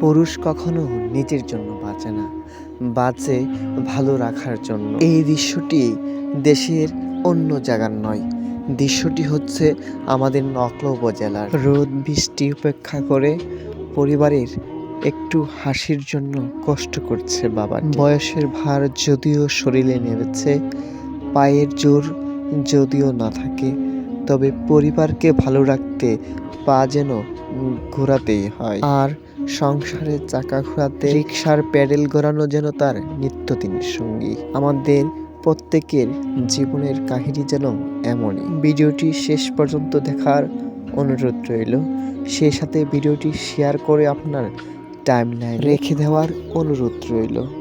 পুরুষ কখনো নিজের জন্য বাঁচে না, বাঁচে ভালো রাখার জন্য। এই দৃশ্যটি দেশের অন্য জায়গার নয়, দৃশ্যটি হচ্ছে আমাদের নকলা উপজেলার। রোদ, বৃষ্টি উপেক্ষা করে পরিবারের একটু হাসির জন্য কষ্ট করছে বাবা বয়সের ভার যদিও শরীরে নেমেছে, পায়ের জোর যদিও না থাকে, তবে পরিবারকে ভালো রাখতে পা যেন ঘোরাতেই হয়। আর সংসারের চাকা ঘোরাতে, রিক্সার প্যাডেল ঘোরানো যেন তার নিত্যদিন সঙ্গী। আমাদের প্রত্যেকের জীবনের কাহিনী যেন এমনই। ভিডিওটি শেষ পর্যন্ত দেখার অনুরোধ রইল। সে সাথে ভিডিওটি শেয়ার করে আপনার টাইম লাইন রেখে দেওয়ার অনুরোধ রইল।